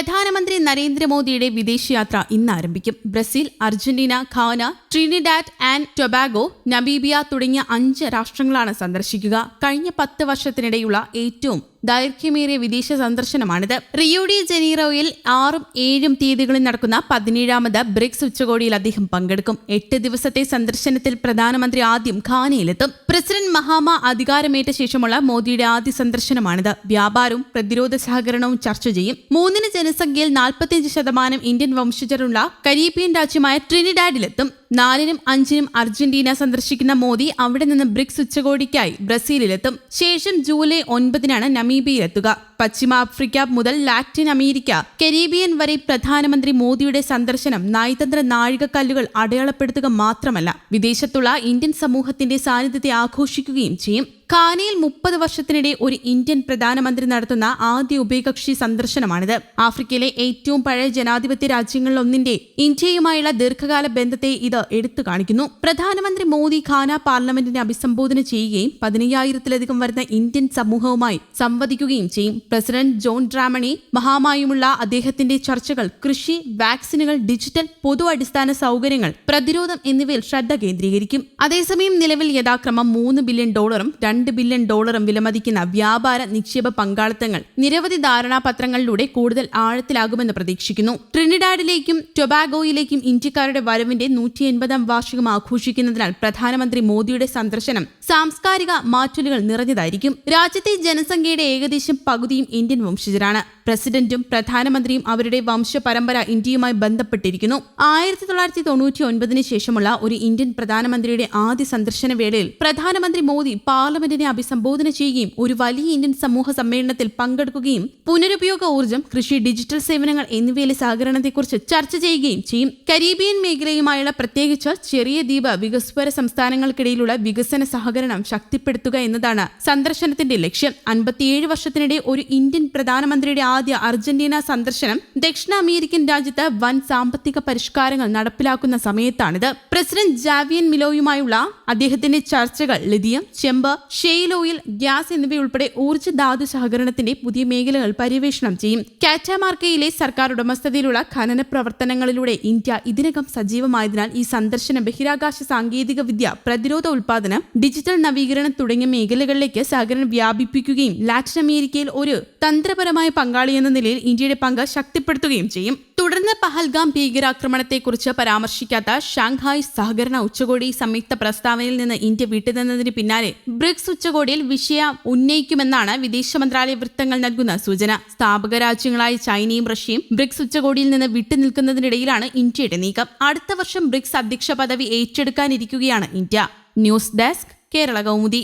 പ്രധാനമന്ത്രി നരേന്ദ്രമോദിയുടെ വിദേശയാത്ര ഇന്ന് ആരംഭിക്കും Brazil Argentina Ghana Trinidad and Tobago Namibia തുടങ്ങിയ അഞ്ച് രാഷ്ട്രങ്ങളാണ് സന്ദർശിക്കുക. കഴിഞ്ഞ പത്ത് വർഷത്തിനിടെയുള്ള ഏറ്റവും ദൈർഘ്യമേറിയ വിദേശ സന്ദർശനമാണിത്. റിയോഡി ജനീറോയിൽ ആറും ഏഴും തീയതികളിൽ നടക്കുന്ന പതിനേഴാമത് ബ്രിക്സ് ഉച്ചകോടിയിൽ അദ്ദേഹം പങ്കെടുക്കും. എട്ട് ദിവസത്തെ സന്ദർശനത്തിൽ പ്രധാനമന്ത്രി ആദ്യം ഖാനയിലെത്തും. പ്രസിഡന്റ് മഹാമ അധികാരമേറ്റ ശേഷമുള്ള മോദിയുടെ ആദ്യ സന്ദർശനമാണിത്. വ്യാപാരവും പ്രതിരോധ സഹകരണവും ചർച്ച ചെയ്യും. മൂന്നിന് ജനസംഖ്യയിൽ നാൽപ്പത്തിയഞ്ച് ശതമാനം ഇന്ത്യൻ വംശജരുള്ള കരീബിയൻ രാജ്യമായ ട്രിനിഡാഡിലെത്തും. നാലിനും അഞ്ചിനും അർജന്റീന സന്ദർശിക്കുന്ന മോദി അവിടെ നിന്ന് ബ്രിക്സ് ഉച്ചകോടിക്കായി ബ്രസീലിലെത്തും. ശേഷം ജൂലൈ ഒൻപതിനാണ് നമീബിയയിലെത്തുക പശ്ചിമ ആഫ്രിക്ക മുതൽ ലാറ്റിൻ അമേരിക്ക കരീബിയൻ വരെ പ്രധാനമന്ത്രി മോദിയുടെ സന്ദർശനം നയതന്ത്ര നാഴികക്കല്ലുകൾ അടയാളപ്പെടുത്തുക മാത്രമല്ല വിദേശത്തുള്ള ഇന്ത്യൻ സമൂഹത്തിന്റെ സാന്നിധ്യത്തെ ആഘോഷിക്കുകയും ചെയ്യും. ഖാനയിൽ മുപ്പത് വർഷത്തിനിടെ ഒരു ഇന്ത്യൻ പ്രധാനമന്ത്രി നടത്തുന്ന ആദ്യ ഉഭയകക്ഷി സന്ദർശനമാണിത്. ആഫ്രിക്കയിലെ ഏറ്റവും പഴയ ജനാധിപത്യ രാജ്യങ്ങളിലൊന്നിന്റെ ഇന്ത്യയുമായുള്ള ദീർഘകാല ബന്ധത്തെ ഇത് എടുത്തു കാണിക്കുന്നു. പ്രധാനമന്ത്രി മോദി ഖാന പാർലമെന്റിനെ അഭിസംബോധന ചെയ്യുകയും പതിനയ്യായിരത്തിലധികം വരുന്ന ഇന്ത്യൻ സമൂഹവുമായി സംവദിക്കുകയും ചെയ്യും. പ്രസിഡന്റ് ജോൺ ഡ്രാമണി മഹാമായുമുള്ള അദ്ദേഹത്തിന്റെ ചർച്ചകൾ കൃഷി വാക്സിനുകൾ ഡിജിറ്റൽ പൊതു അടിസ്ഥാന സൗകര്യങ്ങൾ പ്രതിരോധം എന്നിവയിൽ ശ്രദ്ധ കേന്ദ്രീകരിക്കും. അതേസമയം നിലവിൽ യഥാക്രമം മൂന്ന് ബില്യൺ ഡോളറും ബില്യൺ ഡോളറും വിലമതിക്കുന്ന വ്യാപാര നിക്ഷേപ പങ്കാളിത്തങ്ങൾ നിരവധി ധാരണാപത്രങ്ങളിലൂടെ കൂടുതൽ ആഴത്തിലാകുമെന്ന് പ്രതീക്ഷിക്കുന്നു. ട്രിനിഡാഡിലേക്കും ടൊബാഗോയിലേക്കും ഇന്ത്യക്കാരുടെ വരവിന്റെ നൂറ്റി എൺപതാം വാർഷികം ആഘോഷിക്കുന്നതിനാൽ പ്രധാനമന്ത്രി മോദിയുടെ സന്ദർശനം സാംസ്കാരിക മാറ്റലുകൾ നിറഞ്ഞതായിരിക്കും. രാജ്യത്തെ ജനസംഖ്യയുടെ ഏകദേശം പകുതിയും ഇന്ത്യൻ വംശജരാണ്. പ്രസിഡന്റും പ്രധാനമന്ത്രിയും അവരുടെ വംശപരമ്പര ഇന്ത്യയുമായി ബന്ധപ്പെട്ടിരിക്കുന്നു. ആയിരത്തി തൊള്ളായിരത്തി തൊണ്ണൂറ്റി ഒൻപതിന് ശേഷമുള്ള ഒരു ഇന്ത്യൻ പ്രധാനമന്ത്രിയുടെ ആദ്യ സന്ദർശന വേളയിൽ പ്രധാനമന്ത്രി മോദി പാർലമെന്റിനെ അഭിസംബോധന ചെയ്യുകയും ഒരു വലിയ ഇന്ത്യൻ സമൂഹ സമ്മേളനത്തിൽ പങ്കെടുക്കുകയും പുനരുപയോഗ ഊർജം കൃഷി ഡിജിറ്റൽ സേവനങ്ങൾ എന്നിവയിലെ സഹകരണത്തെക്കുറിച്ച് ചർച്ച ചെയ്യുകയും ചെയ്യും. കരീബിയൻ മേഖലയുമായുള്ള പ്രത്യേകിച്ച് ചെറിയ ദ്വീപ് വികസ്വര സംസ്ഥാനങ്ങൾക്കിടയിലുള്ള വികസന സഹകരണം ശക്തിപ്പെടുത്തുക എന്നതാണ് സന്ദർശനത്തിന്റെ ലക്ഷ്യം. അൻപത്തിയേഴ് വർഷത്തിനിടെ ഒരു ഇന്ത്യൻ പ്രധാനമന്ത്രിയുടെ ആദ്യ അർജന്റീന സന്ദർശനം ദക്ഷിണ അമേരിക്കൻ രാജ്യത്ത് വൻ സാമ്പത്തിക പരിഷ്കാരങ്ങൾ നടപ്പിലാക്കുന്ന സമയത്താണിത്. പ്രസിഡന്റ് ജാവിയൻ മിലോയുമായുള്ള അദ്ദേഹത്തിന്റെ ചർച്ചകൾ ലിതിയം ചെമ്പ് ഷെയിൽ ഓയിൽ ഗ്യാസ് എന്നിവയുൾപ്പെടെ ഊർജ ധാതു സഹകരണത്തിന്റെ പുതിയ മേഖലകൾ പര്യവേഷണം ചെയ്യും. കാറ്റാമാർക്കയിലെ സർക്കാർ ഉടമസ്ഥതയിലുള്ള ഖനന പ്രവർത്തനങ്ങളിലൂടെ ഇന്ത്യ ഇതിനകം സജീവമായതിനാൽ ഈ സന്ദർശനം ബഹിരാകാശ സാങ്കേതിക വിദ്യ പ്രതിരോധ ഉൽപാദനം ഡിജിറ്റൽ നവീകരണം തുടങ്ങിയ മേഖലകളിലേക്ക് സഹകരണം വ്യാപിപ്പിക്കുകയും ലാറ്റിൻ അമേരിക്കയിൽ ഒരു തന്ത്രപരമായ പങ്കാളിയെന്ന നിലയിൽ ഇന്ത്യയുടെ പങ്ക് ശക്തിപ്പെടുത്തുകയും ചെയ്യും. തുടർന്ന് പഹൽഗാം ഭീകരാക്രമണത്തെക്കുറിച്ച് പരാമർശിക്കാത്ത ഷാങ്ഹായ് സഹകരണ ഉച്ചകോടി സംയുക്ത പ്രസ്താവനയിൽ നിന്ന് ഇന്ത്യ വിട്ടുനിന്നതിന് പിന്നാലെ ബ്രിക്സ് ഉച്ചകോടിയിൽ വിഷയം ഉന്നയിക്കുമെന്നാണ് വിദേശ മന്ത്രാലയ വൃത്തങ്ങൾ നൽകുന്ന സൂചന. സ്ഥാപക രാജ്യങ്ങളായ ചൈനയും റഷ്യയും ബ്രിക്സ് ഉച്ചകോടിയിൽ നിന്ന് വിട്ടുനിൽക്കുന്നതിനിടയിലാണ് ഇന്ത്യയുടെ നീക്കം. അടുത്ത വർഷം ബ്രിക്സ് അധ്യക്ഷ പദവി ഏറ്റെടുക്കാനിരിക്കുകയാണ് India. News desk Kerala Kaumudi.